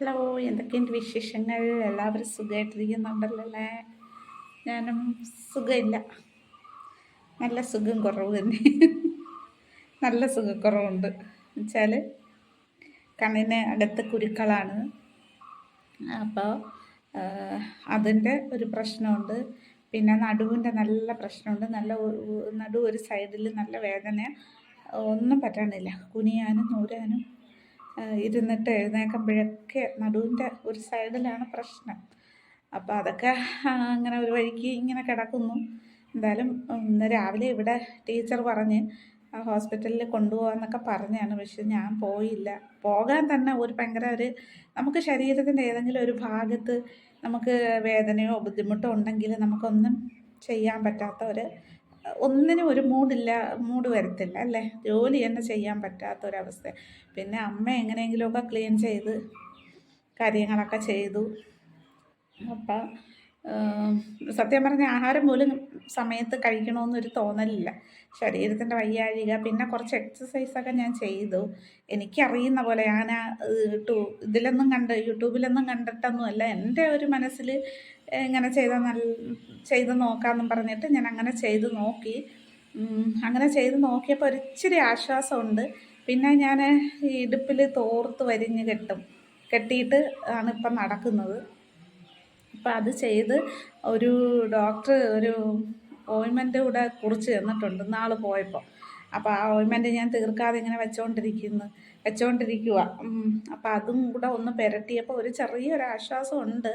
Hello എന്തൊക്കെയുണ്ട് വിശേഷങ്ങൾ? എല്ലാവരും സുഖമായിട്ടിരിക്കുന്നുണ്ടല്ലോ ഞാനും സുഖമില്ല. നല്ല സുഖം കുറവ് തന്നെ. നല്ല സുഖക്കുറവുണ്ട്. എന്നുവെച്ചാൽ കണ്ണിന് അകത്ത് കുരുക്കളാണ്. അപ്പോൾ അതിന്റെ ഒരു പ്രശ്നമുണ്ട്. പിന്നെ നടുവിന്റെ നല്ല പ്രശ്നമുണ്ട്. നല്ല നടു ഒരു സൈഡിൽ നല്ല വേദന ഒന്നും പറ്റണില്ല കുനിയാനും നൂരാനും ഇരുന്നിട്ട് എഴുന്നേൽക്കുമ്പോഴൊക്കെ നടുവിന്റെ ഒരു സൈഡിലാണ് പ്രശ്നം. അപ്പോൾ അതൊക്കെ അങ്ങനെ ഒരു വഴിക്ക് ഇങ്ങനെ കിടക്കുന്നു. എന്തായാലും ഇന്ന് രാവിലെ ഇവിടെ ടീച്ചർ പറഞ്ഞ് ഹോസ്പിറ്റലിൽ കൊണ്ടുപോകാമെന്നൊക്കെ പറഞ്ഞാണ്. പക്ഷെ ഞാൻ പോയില്ല. പോകാൻ തന്നെ ഒരു ഭയങ്കര ഒരു നമുക്ക് ശരീരത്തിന്റെ ഏതെങ്കിലും ഒരു ഭാഗത്ത് നമുക്ക് വേദനയോ ബുദ്ധിമുട്ടോ ഉണ്ടെങ്കിൽ നമുക്കൊന്നും ചെയ്യാൻ പറ്റാത്ത ഒരു ഒന്നിനും ഒരു മൂഡില്ല മൂഡ് വരത്തില്ല അല്ലേ? ജോലി തന്നെ ചെയ്യാൻ പറ്റാത്തൊരവസ്ഥ. പിന്നെ അമ്മ എങ്ങനെയെങ്കിലുമൊക്കെ ക്ലീൻ ചെയ്ത് കാര്യങ്ങളൊക്കെ ചെയ്തു. അപ്പം സത്യം പറഞ്ഞ ആഹാരം പോലും സമയത്ത് കഴിക്കണമെന്നൊരു തോന്നലില്ല. ശരീരത്തിന്റെ വയ്യാഴിക പിന്നെ കുറച്ച് എക്സസൈസൊക്കെ ഞാൻ ചെയ്തു. എനിക്കറിയുന്ന പോലെ ഞാൻ ഇതിലൊന്നും കണ്ട് യൂട്യൂബിലൊന്നും കണ്ടിട്ടൊന്നുമല്ല. എന്റെ ഒരു മനസ്സിൽ ഇങ്ങനെ ചെയ്ത നല്ല ചെയ്ത് നോക്കാമെന്നും പറഞ്ഞിട്ട് ഞാൻ അങ്ങനെ ചെയ്ത് നോക്കി. അങ്ങനെ ചെയ്ത് നോക്കിയപ്പോൾ ഒരിച്ചിരി ആശ്വാസമുണ്ട്. പിന്നെ ഞാൻ ഈ ഇടുപ്പിൽ തോർത്ത് വരിഞ്ഞ് കെട്ടും. കെട്ടിയിട്ട് ആണ് ഇപ്പം നടക്കുന്നത്. അപ്പം അത് ചെയ്ത് ഒരു ഡോക്ടർ ഒരു ഓയിൻമെന്റ് കൂടെ കുറിച്ച് തന്നിട്ടുണ്ട് നാൾ പോയപ്പോൾ അപ്പോൾ ആ ഓയിൻമെന്റ് ഞാൻ തീർക്കാതെ ഇങ്ങനെ വെച്ചുകൊണ്ടിരിക്കുന്നു വെച്ചുകൊണ്ടിരിക്കുക അപ്പോൾ അതും കൂടെ ഒന്ന് പുരട്ടിയപ്പോൾ ഒരു ചെറിയൊരു ആശ്വാസം ഉണ്ട്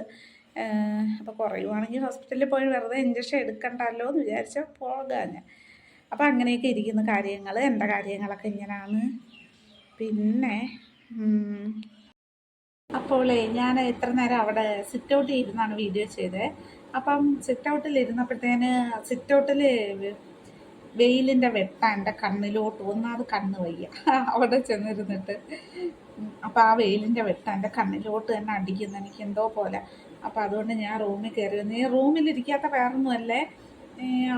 അപ്പോൾ കുറയുവാണെങ്കിൽ ഹോസ്പിറ്റലിൽ പോയി വെറുതെ ഇഞ്ചക്ഷൻ എടുക്കണ്ടല്ലോ എന്ന് വിചാരിച്ച പോകാൻ അപ്പോൾ അങ്ങനെയൊക്കെ ഇരിക്കുന്ന കാര്യങ്ങൾ എന്റെ കാര്യങ്ങളൊക്കെ ഇങ്ങനെയാണ് പിന്നെ അപ്പോളേ ഞാൻ എത്ര നേരം അവിടെ സിറ്റ് ഔട്ടിൽ ഇരുന്നാണ് വീഡിയോ ചെയ്തത് അപ്പം സിറ്റ് ഔട്ടിൽ ഇരുന്നപ്പോഴത്തേന് സിറ്റ് ഔട്ടിൽ വെയിലിന്റെ വെട്ട എന്റെ കണ്ണിലോട്ട് ഒന്നാമത് കണ്ണ് വയ്യ. അവിടെ ചെന്നിരുന്നിട്ട്. അപ്പം ആ വെയിലിന്റെ വെട്ട എന്റെ കണ്ണിലോട്ട് തന്നെ അടിക്കുന്നു എനിക്ക് എന്തോ പോലെ. അപ്പം അതുകൊണ്ട് ഞാൻ റൂമിൽ കയറി വന്നു. ഈ റൂമിലിരിക്കാത്ത വേറൊന്നുമല്ലേ?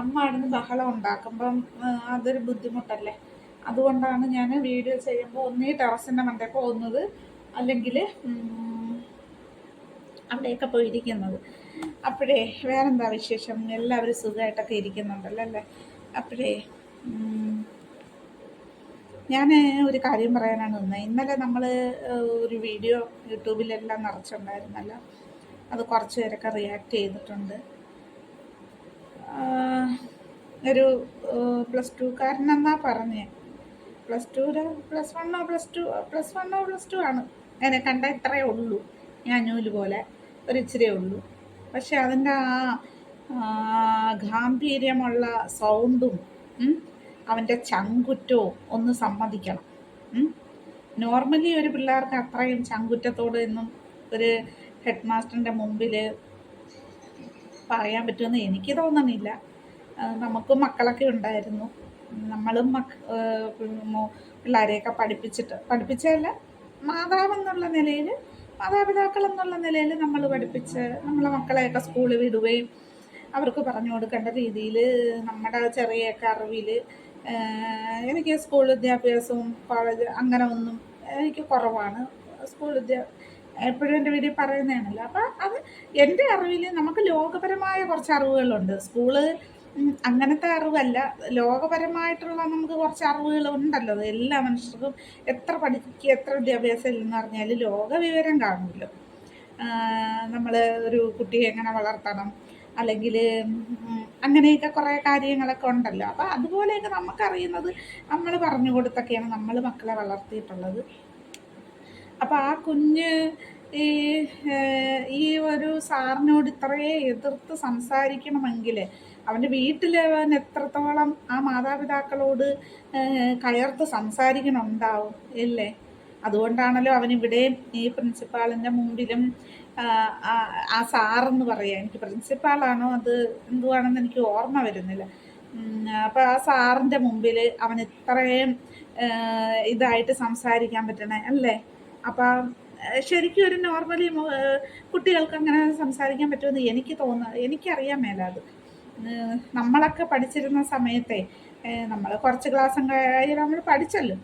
അമ്മ അവിടുന്ന് ബഹളം ഉണ്ടാക്കുമ്പം അതൊരു ബുദ്ധിമുട്ടല്ലേ? അതുകൊണ്ടാണ് ഞാൻ വീഡിയോ ചെയ്യുമ്പോൾ ഒന്നീ ടെറസിന്റെ മണ്ടേ പോകുന്നത്. അല്ലെങ്കിൽ അവിടെയൊക്കെ പോയിരിക്കുന്നത്. അപ്പോഴേ വേറെന്താ വിശേഷം? എല്ലാവരും സുഖമായിട്ടൊക്കെ ഇരിക്കുന്നുണ്ടല്ലോ അല്ലേ? അപ്പോഴേ ഞാൻ ഒരു കാര്യം പറയാനാണ് വന്നത് ഇന്നലെ നമ്മൾ ഒരു വീഡിയോ യൂട്യൂബിലെല്ലാം നിറച്ചിട്ടുണ്ടായിരുന്നല്ലോ അത് കുറച്ച് പേരൊക്കെ റിയാക്ട് ചെയ്തിട്ടുണ്ട്. ഒരു പ്ലസ് ടുക്കാരനെന്നാ പറഞ്ഞ്. പ്ലസ് ടു പ്ലസ് വണ്ണോ പ്ലസ് ടു പ്ലസ് വണ്ണോ പ്ലസ് ടു ആണ്. എന്നെ കണ്ട ഇത്രയേ ഉള്ളൂ. ഞാൻ നൂൽ പോലെ ഒരു ഉള്ളൂ. പക്ഷെ അതിന്റെ ആ ഗാംഭീര്യമുള്ള സൗണ്ടും അവന്റെ ചങ്കുറ്റവും ഒന്ന് സമ്മതിക്കണം. നോർമലി ഒരു പിള്ളേർക്ക് അത്രയും ചങ്കുറ്റത്തോട് എന്നും ഒരു ഹെഡ് മാസ്റ്ററിന്റെ മുമ്പിൽ പറയാൻ പറ്റുമെന്ന് എനിക്ക് തോന്നണില്ല. നമുക്ക് മക്കളൊക്കെ ഉണ്ടായിരുന്നു. നമ്മളും മക്ക പിള്ളേരെയൊക്കെ പഠിപ്പിച്ചിട്ട് പഠിപ്പിച്ചതല്ല മാതാവെന്നുള്ള നിലയിൽ മാതാപിതാക്കൾ എന്നുള്ള നിലയിൽ നമ്മൾ പഠിപ്പിച്ച് നമ്മളെ മക്കളെയൊക്കെ സ്കൂളിൽ വിടുകയും അവർക്ക് പറഞ്ഞു കൊടുക്കേണ്ട രീതിയിൽ നമ്മുടെ ചെറിയ അറിവിൽ എനിക്ക് സ്കൂൾ വിദ്യാഭ്യാസവും കോളേജ് അങ്ങനെ ഒന്നും എനിക്ക് കുറവാണ്. സ്കൂൾ വിദ്യാ എപ്പോഴും എന്റെ വീട്ടിൽ പറയുന്നതാണല്ലോ. അപ്പം അത് എന്റെ അറിവിൽ നമുക്ക് ലോകപരമായ കുറച്ച് അറിവുകളുണ്ട്. സ്കൂൾ അങ്ങനത്തെ അറിവല്ല. ലോകപരമായിട്ടുള്ള നമുക്ക് കുറച്ച് അറിവുകൾ ഉണ്ടല്ലോ. എല്ലാ മനുഷ്യർക്കും എത്ര പഠിക്കുക എത്ര വിദ്യാഭ്യാസം ഇല്ലെന്ന് പറഞ്ഞാൽ ലോക വിവരം കാണുമല്ലോ നമ്മൾ ഒരു കുട്ടിയെ എങ്ങനെ വളർത്തണം അല്ലെങ്കിൽ അങ്ങനെയൊക്കെ കുറേ കാര്യങ്ങളൊക്കെ ഉണ്ടല്ലോ. അപ്പോൾ അതുപോലെയൊക്കെ നമുക്കറിയുന്നത് നമ്മൾ പറഞ്ഞു കൊടുത്തൊക്കെയാണ് നമ്മൾ മക്കളെ വളർത്തിയിട്ടുള്ളത്. അപ്പോൾ ആ കുഞ്ഞ് ഈ ഈ ഒരു സാറിനോട് ഇത്രയേ എതിർത്ത് സംസാരിക്കണമെങ്കിൽ അവന്റെ വീട്ടിൽ അവൻ എത്രത്തോളം ആ മാതാപിതാക്കളോട് കയർത്ത് സംസാരിക്കണുണ്ടാവും ഇല്ലേ? അതുകൊണ്ടാണല്ലോ അവൻ ഈ പ്രിൻസിപ്പാളിന്റെ മുമ്പിലും ആ സാറെന്ന് പറയാം എനിക്ക് പ്രിൻസിപ്പാളാണോ അത് എന്തുവാണെന്ന് എനിക്ക് ഓർമ്മ വരുന്നില്ല. അപ്പോൾ ആ സാറിന്റെ മുമ്പിൽ അവൻ ഇത്രയും ഇതായിട്ട് സംസാരിക്കാൻ പറ്റണേ അല്ലേ? അപ്പം ശരിക്കും ഒരു നോർമലി കുട്ടികൾക്ക് അങ്ങനെ സംസാരിക്കാൻ പറ്റുമെന്ന് എനിക്ക് തോന്നുന്നു എനിക്കറിയാൻ മേലാത് നമ്മളൊക്കെ പഠിച്ചിരുന്ന സമയത്തെ നമ്മൾ കുറച്ച് ക്ലാസ് കഴിഞ്ഞാൽ നമ്മൾ പഠിച്ചല്ലോ.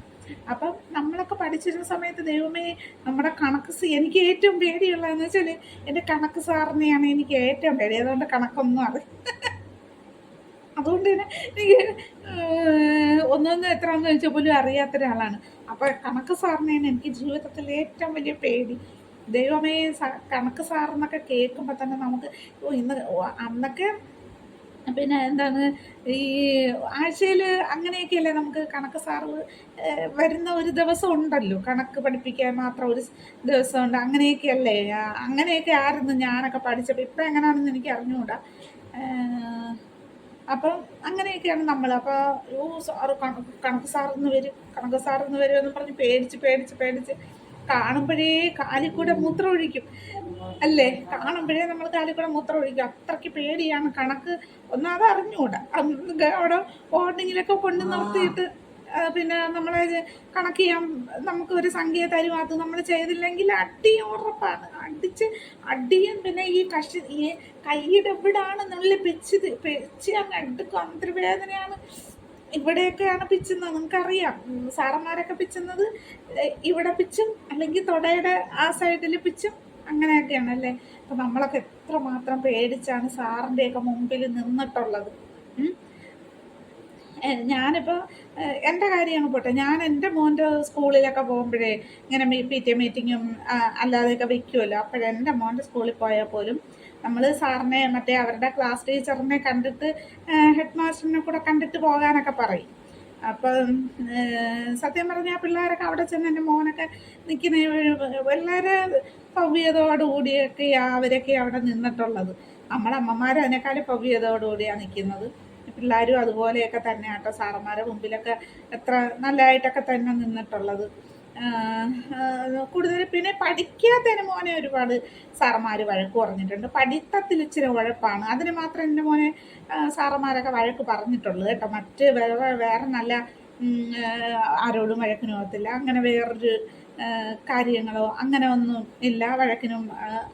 അപ്പം നമ്മളൊക്കെ പഠിച്ചിരുന്ന സമയത്ത് ദൈവമേ നമ്മുടെ കണക്ക് എനിക്ക് ഏറ്റവും പേടിയുള്ളതെന്ന് വെച്ചാൽ എന്റെ കണക്ക് സാറിനെയാണ് എനിക്ക് ഏറ്റവും പേടി. അതുകൊണ്ട് കണക്കൊന്നും അറി അതുകൊണ്ട് തന്നെ എനിക്ക് ഒന്നൊന്നും എത്രയാണെന്ന് ചോദിച്ചാൽ പോലും അറിയാത്ത ഒരാളാണ് അപ്പോൾ കണക്ക് സാറിനെയാണ് എനിക്ക് ജീവിതത്തിൽ ഏറ്റവും വലിയ പേടി. ദൈവമേ കണക്ക് സാറെന്നൊക്കെ കേൾക്കുമ്പോൾ തന്നെ നമുക്ക് ഇന്ന് അന്നൊക്കെ പിന്നെ എന്താണ് ഈ ആഴ്ചയിൽ അങ്ങനെയൊക്കെയല്ലേ നമുക്ക് കണക്ക് സാറ് വരുന്ന ഒരു ദിവസം ഉണ്ടല്ലോ. കണക്ക് പഠിപ്പിക്കാൻ മാത്രം ഒരു ദിവസമുണ്ട്. അങ്ങനെയൊക്കെയല്ലേ? അങ്ങനെയൊക്കെ ആയിരുന്നു ഞാനൊക്കെ പഠിച്ചപ്പോൾ ഇപ്പം എങ്ങനെയാണെന്ന് എനിക്ക് അറിഞ്ഞുകൂടാ. അപ്പം അങ്ങനെയൊക്കെയാണ് നമ്മൾ അപ്പോൾ ഓ സാറ് കണക്ക് സാറിന്ന് വരും. കണക്ക് സാറിന്ന് വരും എന്ന് പറഞ്ഞ് പേടിച്ച് പേടിച്ച് പേടിച്ച് കാണുമ്പോഴേ കാലിൽ കൂടെ മൂത്രം ഒഴിക്കും അല്ലേ? കാണുമ്പോഴേ നമ്മൾ കാലിൽ കൂടെ മൂത്രം ഒഴിക്കും അത്രയ്ക്ക് പേടിയാണ്. കണക്ക് ഒന്നാമത് അറിഞ്ഞുകൂടാ. അവിടെ ഓർഡിങ്ങിലൊക്കെ കൊണ്ട് നിർത്തിയിട്ട് പിന്നെ നമ്മളെ കണക്ക് ചെയ്യാൻ നമുക്ക് ഒരു സംഖ്യ തരും. അത് നമ്മൾ ചെയ്തില്ലെങ്കിൽ അടി ഉറപ്പാണ്. അടിച്ച് അടിയും പിന്നെ ഈ കഷി ഈ കൈയുടെ എവിടാണ് നല്ല പിച്ച് പിച്ച് അങ്ങ് എടുക്കും. അത്ര വേദനയാണ്. ഇവിടെയൊക്കെയാണ് പിച്ചുന്നത്. നിങ്ങൾക്കറിയാം സാറന്മാരൊക്കെ പിച്ചുന്നത് ഇവിടെ പിച്ചും അല്ലെങ്കിൽ തൊടയുടെ ആ സൈഡിൽ പിച്ചും അങ്ങനെയൊക്കെയാണ് അല്ലേ? അപ്പം നമ്മളൊക്കെ എത്ര മാത്രം പേടിച്ചാണ് സാറിന്റെയൊക്കെ മുമ്പിൽ നിന്നിട്ടുള്ളത്. ഞാനിപ്പോൾ എന്റെ കാര്യമാണ് പോട്ടെ. ഞാൻ എന്റെ മോന്റെ സ്കൂളിലൊക്കെ പോകുമ്പോഴേ ഇങ്ങനെ പി ടി എ മീറ്റിങ്ങും അല്ലാതെയൊക്കെ വയ്ക്കുമല്ലോ അപ്പോഴെന്റെ മോന്റെ സ്കൂളിൽ പോയാൽ പോലും നമ്മൾ സാറിനെ മറ്റേ അവരുടെ ക്ലാസ് ടീച്ചറിനെ കണ്ടിട്ട് ഹെഡ് മാസ്റ്ററിനെ കൂടെ കണ്ടിട്ട് പോകാനൊക്കെ പറയും. അപ്പം സത്യം പറഞ്ഞാൽ പിള്ളേരൊക്കെ അവിടെ ചെന്ന് എന്റെ മോനൊക്കെ നിൽക്കുന്ന വളരെ ഭവ്യതയോടുകൂടിയൊക്കെ അവരൊക്കെ അവിടെ നിന്നിട്ടുള്ളത്. നമ്മളെ അമ്മമാർ അതിനേക്കാളും ഭവ്യതയോടുകൂടിയാണ് നിൽക്കുന്നത് പിള്ളേരും അതുപോലെയൊക്കെ തന്നെ കേട്ടോ സാറന്മാരെ മുമ്പിലൊക്കെ എത്ര നല്ലതായിട്ടൊക്കെ തന്നെ നിന്നിട്ടുള്ളത്. കൂടുതൽ പിന്നെ പഠിക്കാത്തതിന് മോനെ ഒരുപാട് സാറന്മാർ വഴക്ക് പറഞ്ഞിട്ടുണ്ട്. പഠിത്തത്തിൽ ഇച്ചിരി ഉഴപ്പാണ്. അതിന് മാത്രം എന്റെ മോനെ സാറന്മാരൊക്കെ വഴക്ക് പറഞ്ഞിട്ടുള്ളൂ കേട്ടോ. മറ്റ് വേറെ വേറെ നല്ല ആരോടും വഴക്കിനും പോകത്തില്ല അങ്ങനെ വേറൊരു കാര്യങ്ങളോ അങ്ങനെ ഒന്നും ഇല്ല വഴക്കിനും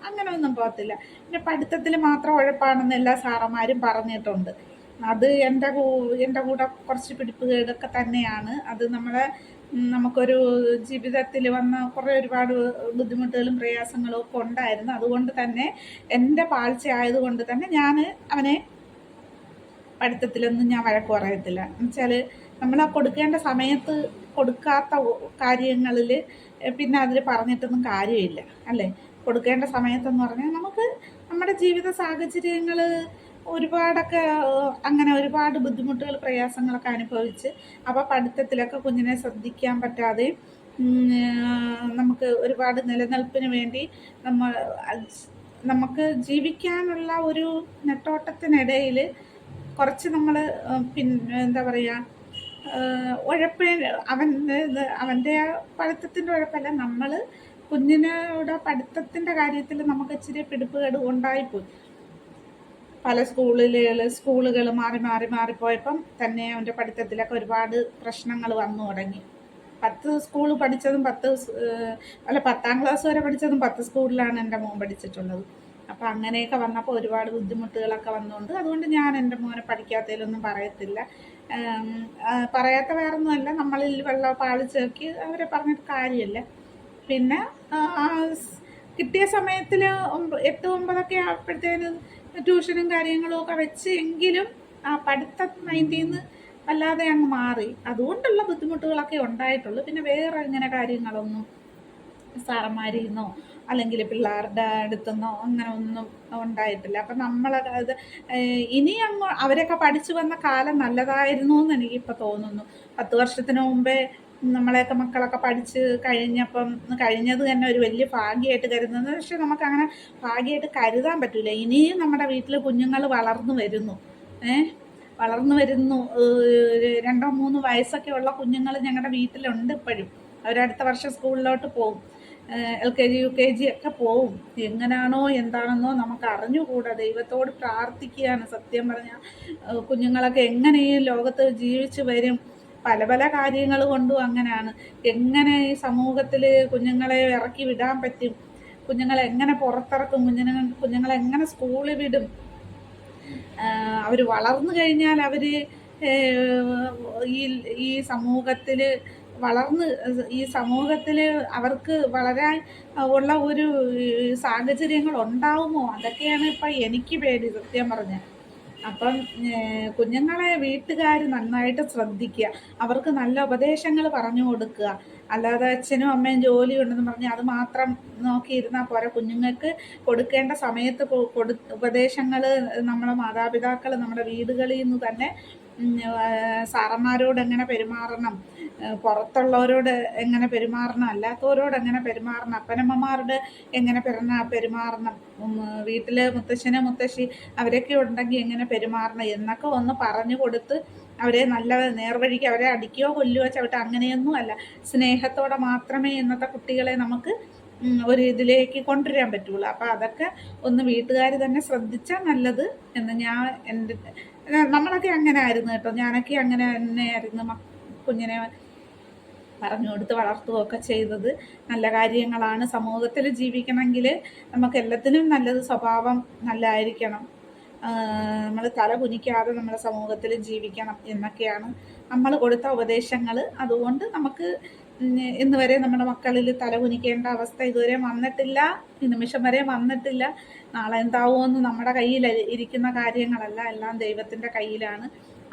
അങ്ങനെ ഒന്നും പോകത്തില്ല. പിന്നെ പഠിത്തത്തിൽ മാത്രം ഉഴപ്പാണെന്ന് എല്ലാ സാറന്മാരും പറഞ്ഞിട്ടുണ്ട്. അത് എന്റെ എന്റെ കൂടെ കുറച്ച് പിടിപ്പുകേടൊക്കെ തന്നെയാണ്. അത് നമ്മളെ നമുക്കൊരു ജീവിതത്തിൽ വന്ന കുറേ ഒരുപാട് ബുദ്ധിമുട്ടുകളും പ്രയാസങ്ങളും ഒക്കെ ഉണ്ടായിരുന്നു. അതുകൊണ്ട് തന്നെ എന്റെ പാഴ്ച ആയതുകൊണ്ട് തന്നെ ഞാൻ അവനെ പഠിത്തത്തിലൊന്നും ഞാൻ വഴക്ക് പറയത്തില്ല. എന്നുവെച്ചാൽ നമ്മൾ ആ കൊടുക്കേണ്ട സമയത്ത് കൊടുക്കാത്ത കാര്യങ്ങളിൽ പിന്നെ അതിൽ പറഞ്ഞിട്ടൊന്നും കാര്യമില്ല. അല്ലേ? കൊടുക്കേണ്ട സമയത്തെന്ന് പറഞ്ഞാൽ നമുക്ക് നമ്മുടെ ജീവിത സാഹചര്യങ്ങൾ ഒരുപാടൊക്കെ അങ്ങനെ ഒരുപാട് ബുദ്ധിമുട്ടുകൾ പ്രയാസങ്ങളൊക്കെ അനുഭവിച്ച് അപ്പോൾ പഠിത്തത്തിലൊക്കെ കുഞ്ഞിനെ ശ്രദ്ധിക്കാൻ പറ്റാതെ നമുക്ക് ഒരുപാട് നിലനിൽപ്പിന് വേണ്ടി നമ്മൾ നമുക്ക് ജീവിക്കാനുള്ള ഒരു നെട്ടോട്ടത്തിനിടയിൽ കുറച്ച് നമ്മൾ പിന്നെ എന്താ പറയുക ഉഴപ്പേ അവൻ അവന്റെ ആ പഠിത്തത്തിന്റെ ഉഴപ്പല്ല നമ്മൾ കുഞ്ഞിനോട് പഠിത്തത്തിന്റെ കാര്യത്തിൽ നമുക്ക് ഇച്ചിരി പിടിപ്പുകേട് ഉണ്ടായിപ്പോയി. പല സ്കൂളുകൾ സ്കൂളുകൾ മാറി മാറി മാറിപ്പോയപ്പം തന്നെ അവന്റെ പഠിത്തത്തിലൊക്കെ ഒരുപാട് പ്രശ്നങ്ങൾ വന്നു തുടങ്ങി. പത്ത് സ്കൂൾ പഠിച്ചതും പത്ത് അല്ല പത്താം ക്ലാസ് വരെ പഠിച്ചതും പത്ത് സ്കൂളിലാണ് എന്റെ മോൻ പഠിച്ചിട്ടുള്ളത്. അപ്പോൾ അങ്ങനെയൊക്കെ വന്നപ്പോൾ ഒരുപാട് ബുദ്ധിമുട്ടുകളൊക്കെ വന്നുകൊണ്ട് അതുകൊണ്ട് ഞാൻ എന്റെ മോനെ പഠിക്കാത്തതിലൊന്നും പറയത്തില്ല. പറയാത്ത വേറൊന്നുമല്ല നമ്മളിൽ വെള്ളം പാളിച്ചേക്കി അവരെ പറഞ്ഞിട്ട് കാര്യമില്ല. പിന്നെ കിട്ടിയ സമയത്തിൽ എട്ട് ഒമ്പതൊക്കെ ആയപ്പോഴത്തേന് ട്യൂഷനും കാര്യങ്ങളും ഒക്കെ വെച്ച് എങ്കിലും ആ പഠിത്ത മൈൻഡിൽ നിന്ന് അല്ലാതെ അങ്ങ് മാറി. അതുകൊണ്ടുള്ള ബുദ്ധിമുട്ടുകളൊക്കെ ഉണ്ടായിട്ടുള്ളൂ. പിന്നെ വേറെ ഇങ്ങനെ കാര്യങ്ങളൊന്നും സാറന്മാരിൽ നിന്നോ അല്ലെങ്കിൽ പിള്ളേരുടെ അടുത്തുനിന്നോ അങ്ങനെ ഒന്നും ഉണ്ടായിട്ടില്ല. അപ്പം നമ്മൾ അതായത് ഇനി അങ്ങ് അവരൊക്കെ പഠിച്ചു വന്ന കാലം നല്ലതായിരുന്നു എന്ന് എനിക്കിപ്പോൾ തോന്നുന്നു. പത്ത് വർഷത്തിന് മുമ്പേ നമ്മളെയൊക്കെ മക്കളൊക്കെ പഠിച്ച് കഴിഞ്ഞപ്പം കഴിഞ്ഞത് തന്നെ ഒരു വലിയ ഭാഗ്യമായിട്ട് കരുതുന്നത്. പക്ഷെ നമുക്കങ്ങനെ ഭാഗ്യമായിട്ട് കരുതാൻ പറ്റില്ല ഇനിയും നമ്മുടെ വീട്ടിൽ കുഞ്ഞുങ്ങൾ വളർന്നു വരുന്നു. ഏഹ് വളർന്നു വരുന്നു. രണ്ടോ മൂന്ന് വയസ്സൊക്കെ ഉള്ള കുഞ്ഞുങ്ങൾ ഞങ്ങളുടെ വീട്ടിലുണ്ട് ഇപ്പോഴും. അവരടുത്ത വർഷം സ്കൂളിലോട്ട് പോകും L K G U K G ഒക്കെ പോവും. എങ്ങനെയാണോ എന്താണെന്നോ നമുക്ക് അറിഞ്ഞുകൂടാ ദൈവത്തോട് പ്രാർത്ഥിക്കുകയാണ് സത്യം പറഞ്ഞാൽ കുഞ്ഞുങ്ങളൊക്കെ എങ്ങനെയും ലോകത്ത് ജീവിച്ചു വരും. പല പല കാര്യങ്ങൾ കൊണ്ടും അങ്ങനെയാണ് എങ്ങനെ ഈ സമൂഹത്തിൽ കുഞ്ഞുങ്ങളെ ഇറക്കി വിടാൻ പറ്റും? കുഞ്ഞുങ്ങളെ എങ്ങനെ പുറത്തിറക്കും? കുഞ്ഞുങ്ങൾ കുഞ്ഞുങ്ങളെ എങ്ങനെ സ്കൂളിൽ വിടും? അവർ വളർന്നു കഴിഞ്ഞാൽ അവർ ഈ ഈ സമൂഹത്തിൽ വളർന്ന് ഈ സമൂഹത്തിൽ അവർക്ക് വളരാൻ ഉള്ള ഒരു സാഹചര്യങ്ങൾ ഉണ്ടാവുമോ? അതൊക്കെയാണ് ഇപ്പം എനിക്ക് പേടി സത്യം പറഞ്ഞാൽ അപ്പം കുഞ്ഞുങ്ങളെ വീട്ടുകാർ നന്നായിട്ട് ശ്രദ്ധിക്കുക. അവർക്ക് നല്ല ഉപദേശങ്ങൾ പറഞ്ഞു കൊടുക്കുക. അല്ലാതെ അച്ഛനും അമ്മയും ജോലി ഉണ്ടെന്ന് പറഞ്ഞ് അത് മാത്രം നോക്കിയിരുന്നാൽ പോരാ. കുഞ്ഞുങ്ങൾക്ക് കൊടുക്കേണ്ട സമയത്ത് കൊടു ഉപദേശങ്ങൾ നമ്മളെ മാതാപിതാക്കൾ നമ്മുടെ വീടുകളിൽ നിന്ന് തന്നെ സാറന്മാരോട് എങ്ങനെ പെരുമാറണം? പുറത്തുള്ളവരോട് എങ്ങനെ പെരുമാറണം? അല്ലാത്തവരോട് എങ്ങനെ പെരുമാറണം? അപ്പനമ്മമാരോട് എങ്ങനെ പെരുന്ന പെരുമാറണം? വീട്ടിൽ മുത്തശ്ശന് മുത്തശ്ശി അവരൊക്കെ ഉണ്ടെങ്കിൽ എങ്ങനെ പെരുമാറണം? എന്നൊക്കെ ഒന്ന് പറഞ്ഞു കൊടുത്ത് അവരെ നല്ല നേർവഴിക്ക് അവരെ അടിക്കുകയോ കൊല്ലുകയോ ചവിട്ട് അങ്ങനെയൊന്നും അല്ല. സ്നേഹത്തോടെ മാത്രമേ ഇന്നത്തെ കുട്ടികളെ നമുക്ക് ഒരു ഇതിലേക്ക് കൊണ്ടുവരാൻ പറ്റുള്ളൂ. അപ്പോൾ അതൊക്കെ ഒന്ന് വീട്ടുകാർ തന്നെ ശ്രദ്ധിച്ചാൽ നല്ലത് എന്ന് ഞാൻ എന്റെ നമ്മളൊക്കെ അങ്ങനെ ആയിരുന്നു കേട്ടോ. ഞാനൊക്കെ അങ്ങനെ തന്നെ ആയിരുന്നു. കുഞ്ഞിനെ പറഞ്ഞു കൊടുത്ത് വളർത്തുകയൊക്കെ ചെയ്തത്. നല്ല കാര്യങ്ങളാണ്. സമൂഹത്തിൽ ജീവിക്കണമെങ്കിൽ നമുക്ക് എല്ലാത്തിനും നല്ലത് സ്വഭാവം നല്ലതായിരിക്കണം. നമ്മൾ തല കുനിക്കാതെ നമ്മുടെ സമൂഹത്തിൽ ജീവിക്കണം എന്നൊക്കെയാണ് നമ്മൾ കൊടുത്ത ഉപദേശങ്ങൾ. അതുകൊണ്ട് നമുക്ക് ഇന്ന് വരെ നമ്മുടെ മക്കളിൽ തല കുനിക്കേണ്ട അവസ്ഥ ഇതുവരെ വന്നിട്ടില്ല. നിമിഷം വരെ വന്നിട്ടില്ല. നാളെ എന്താവുമെന്ന് നമ്മുടെ കയ്യിൽ ഇരിക്കുന്ന കാര്യങ്ങളല്ല. എല്ലാം ദൈവത്തിന്റെ കയ്യിലാണ്.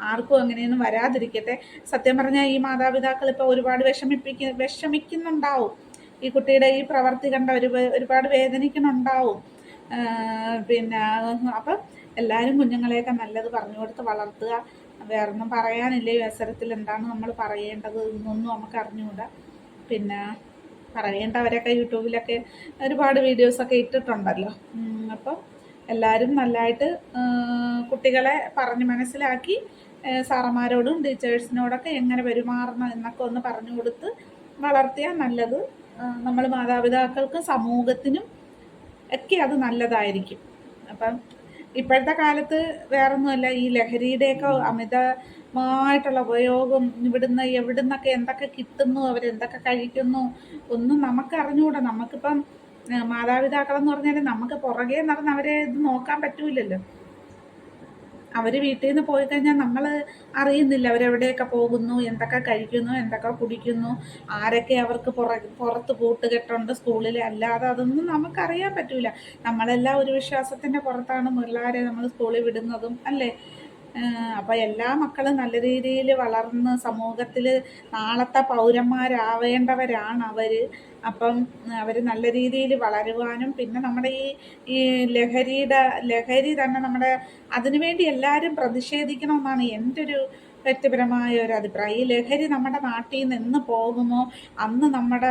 ആർക്കും അങ്ങനെയൊന്നും വരാതിരിക്കട്ടെ. സത്യം പറഞ്ഞാൽ ഈ മാതാപിതാക്കൾ ഇപ്പോൾ ഒരുപാട് വിഷമിപ്പിക്ക വിഷമിക്കുന്നുണ്ടാവും. ഈ കുട്ടിയുടെ ഈ പ്രവർത്തി കണ്ട ഒരു ഒരുപാട് വേദനിക്കുന്നുണ്ടാവും. പിന്നെ അപ്പം എല്ലാവരും കുഞ്ഞുങ്ങളെയൊക്കെ നല്ലത് പറഞ്ഞു കൊടുത്ത് വളർത്തുക. വേറൊന്നും പറയാനില്ല ഈ അവസരത്തിൽ എന്താണ് നമ്മൾ പറയേണ്ടത് എന്നൊന്നും നമുക്ക് അറിഞ്ഞുകൂടാ. പിന്നെ പറയേണ്ടവരൊക്കെ യൂട്യൂബിലൊക്കെ ഒരുപാട് വീഡിയോസൊക്കെ ഇട്ടിട്ടുണ്ടല്ലോ. അപ്പം എല്ലാവരും നല്ലതായിട്ട് കുട്ടികളെ പറഞ്ഞ് മനസ്സിലാക്കി സാറന്മാരോടും ടീച്ചേഴ്സിനോടൊക്കെ എങ്ങനെ പെരുമാറണം എന്നൊക്കെ ഒന്ന് പറഞ്ഞു കൊടുത്ത് വളർത്തിയാൽ നല്ലത്. നമ്മൾ മാതാപിതാക്കൾക്കും സമൂഹത്തിനും ഒക്കെ അത് നല്ലതായിരിക്കും. അപ്പം ഇപ്പോഴത്തെ കാലത്ത് വേറൊന്നുമല്ല ഈ ലഹരിയുടെയൊക്കെ അമിതമായിട്ടുള്ള ഉപയോഗം ഇവിടുന്ന് എവിടുന്നൊക്കെ എന്തൊക്കെ കിട്ടുന്നു അവരെന്തൊക്കെ കഴിക്കുന്നു ഒന്നും നമുക്ക് നമുക്കിപ്പം മാതാപിതാക്കളെന്ന് പറഞ്ഞാൽ നമുക്ക് പുറകെ നടന്ന് അവരെ ഇത് നോക്കാൻ പറ്റൂലല്ലോ അവർ വീട്ടിൽ നിന്ന് പോയി കഴിഞ്ഞാൽ നമ്മൾ അറിയുന്നില്ല അവരെവിടെയൊക്കെ പോകുന്നു എന്തൊക്കെ കഴിക്കുന്നു എന്തൊക്കെ കുടിക്കുന്നു ആരൊക്കെ അവർക്ക് പുറ പുറത്ത് കൂട്ടുകെട്ടുണ്ട് സ്കൂളിൽ അല്ലാതെ അതൊന്നും നമുക്കറിയാൻ പറ്റില്ല നമ്മളെല്ലാം ഒരു വിശ്വാസത്തിന്റെ പുറത്താണ് പിള്ളേരെ നമ്മൾ സ്കൂളിൽ വിടുന്നതും അല്ലേ? അപ്പോൾ എല്ലാ മക്കളും നല്ല രീതിയിൽ വളർന്ന് സമൂഹത്തിൽ നാളത്തെ പൗരന്മാരാവേണ്ടവരാണ് അവർ അപ്പം അവർ നല്ല രീതിയിൽ വളരുവാനും പിന്നെ നമ്മുടെ ഈ ഈ ലഹരിയുടെ ലഹരി തന്നെ നമ്മുടെ അതിനുവേണ്ടി എല്ലാവരും പ്രതിഷേധിക്കണമെന്നാണ് എന്റെ ഒരു വ്യക്തിപരമായ ഒരു അഭിപ്രായം. ഈ ലഹരി നമ്മുടെ നാട്ടിൽ നിന്ന് എന്ന് പോകുമോ? അന്ന് നമ്മുടെ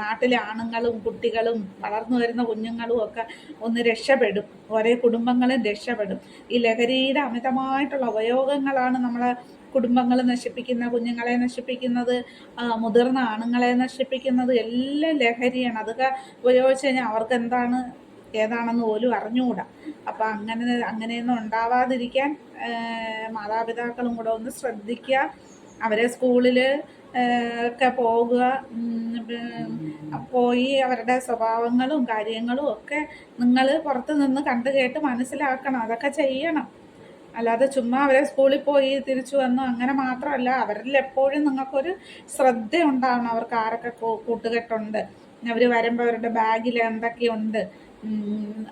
നാട്ടിലെ ആണുങ്ങളും കുട്ടികളും വളർന്നു വരുന്ന കുഞ്ഞുങ്ങളും ഒക്കെ ഒന്ന് രക്ഷപ്പെടും. ഒരേ കുടുംബങ്ങളും രക്ഷപ്പെടും. ഈ ലഹരിയുടെ അമിതമായിട്ടുള്ള ഉപയോഗങ്ങളാണ് നമ്മളെ കുടുംബങ്ങൾ നശിപ്പിക്കുന്ന കുഞ്ഞുങ്ങളെ നശിപ്പിക്കുന്നത് മുതിർന്ന ആണുങ്ങളെ നശിപ്പിക്കുന്നത്. എല്ലാം ലഹരിയാണ്. അതൊക്കെ ഉപയോഗിച്ച് കഴിഞ്ഞാൽ അവർക്ക് എന്താണ് ഏതാണെന്ന് പോലും അറിഞ്ഞുകൂടാ. അപ്പം അങ്ങനെ അങ്ങനെയൊന്നും ഉണ്ടാവാതിരിക്കാൻ മാതാപിതാക്കളും കൂടെ ഒന്ന് ശ്രദ്ധിക്കുക. അവരെ സ്കൂളിൽ ഒക്കെ പോകുക പോയി അവരുടെ സ്വഭാവങ്ങളും കാര്യങ്ങളും ഒക്കെ നിങ്ങൾ പുറത്ത് നിന്ന് കണ്ടു കേട്ട് മനസ്സിലാക്കണം. അതൊക്കെ ചെയ്യണം. അല്ലാതെ ചുമ്മാ അവരെ സ്കൂളിൽ പോയി തിരിച്ചു വന്നു അങ്ങനെ മാത്രമല്ല അവരിൽ എപ്പോഴും നിങ്ങൾക്കൊരു ശ്രദ്ധ ഉണ്ടാവണം അവർക്ക് ആരൊക്കെ കൂട്ടുകെട്ടുണ്ട്. അവർ വരുമ്പോൾ അവരുടെ ബാഗിൽ എന്തൊക്കെയുണ്ട്?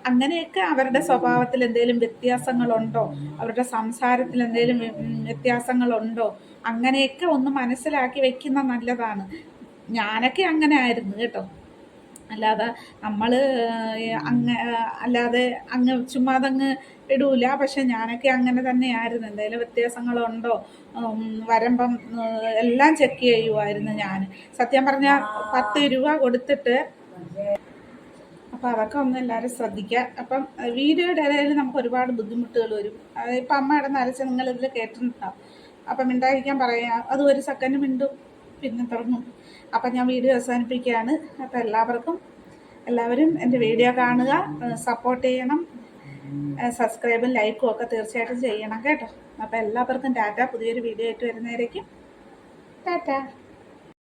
അങ്ങനെയൊക്കെ അവരുടെ സ്വഭാവത്തിൽ എന്തെങ്കിലും വ്യത്യാസങ്ങളുണ്ടോ? അവരുടെ സംസാരത്തിൽ എന്തെങ്കിലും വ്യത്യാസങ്ങളുണ്ടോ? അങ്ങനെയൊക്കെ ഒന്ന് മനസ്സിലാക്കി വെക്കുന്ന നല്ലതാണ്. ഞാനൊക്കെ അങ്ങനെ ആയിരുന്നു കേട്ടോ. അല്ലാതെ നമ്മൾ അങ്ങ് അല്ലാതെ അങ്ങ് ചുമ്മാ അതങ്ങ് ഇടൂല. പക്ഷെ ഞാനൊക്കെ അങ്ങനെ തന്നെയായിരുന്നു. എന്തെങ്കിലും വ്യത്യാസങ്ങളുണ്ടോ? വരുമ്പം എല്ലാം ചെക്ക് ചെയ്യുമായിരുന്നു ഞാൻ സത്യം പറഞ്ഞാൽ പത്ത് രൂപ കൊടുത്തിട്ട് അപ്പം അതൊക്കെ ഒന്ന് എല്ലാവരും ശ്രദ്ധിക്കുക അപ്പം വീഡിയോയുടെ ഇടയിൽ നമുക്ക് ഒരുപാട് ബുദ്ധിമുട്ടുകൾ വരും. ഇപ്പം അമ്മയുടെ നരച്ച് നിങ്ങളിതിൽ കേട്ടിട്ടുണ്ടാവും അപ്പം മിണ്ടായിരിക്കാൻ പറയാം അത് ഒരു സെക്കൻഡ് മിണ്ടും പിന്നെ തുടങ്ങും. അപ്പം ഞാൻ വീഡിയോ അവസാനിപ്പിക്കുകയാണ്. അപ്പം എല്ലാവർക്കും എല്ലാവരും എന്റെ വീഡിയോ കാണുക സപ്പോർട്ട് ചെയ്യണം സബ്സ്ക്രൈബും ലൈക്കും ഒക്കെ തീർച്ചയായിട്ടും ചെയ്യണം കേട്ടോ. അപ്പോൾ എല്ലാവർക്കും ടാറ്റ പുതിയൊരു വീഡിയോ ആയിട്ട് വരുന്നവരേക്കും ടാറ്റ.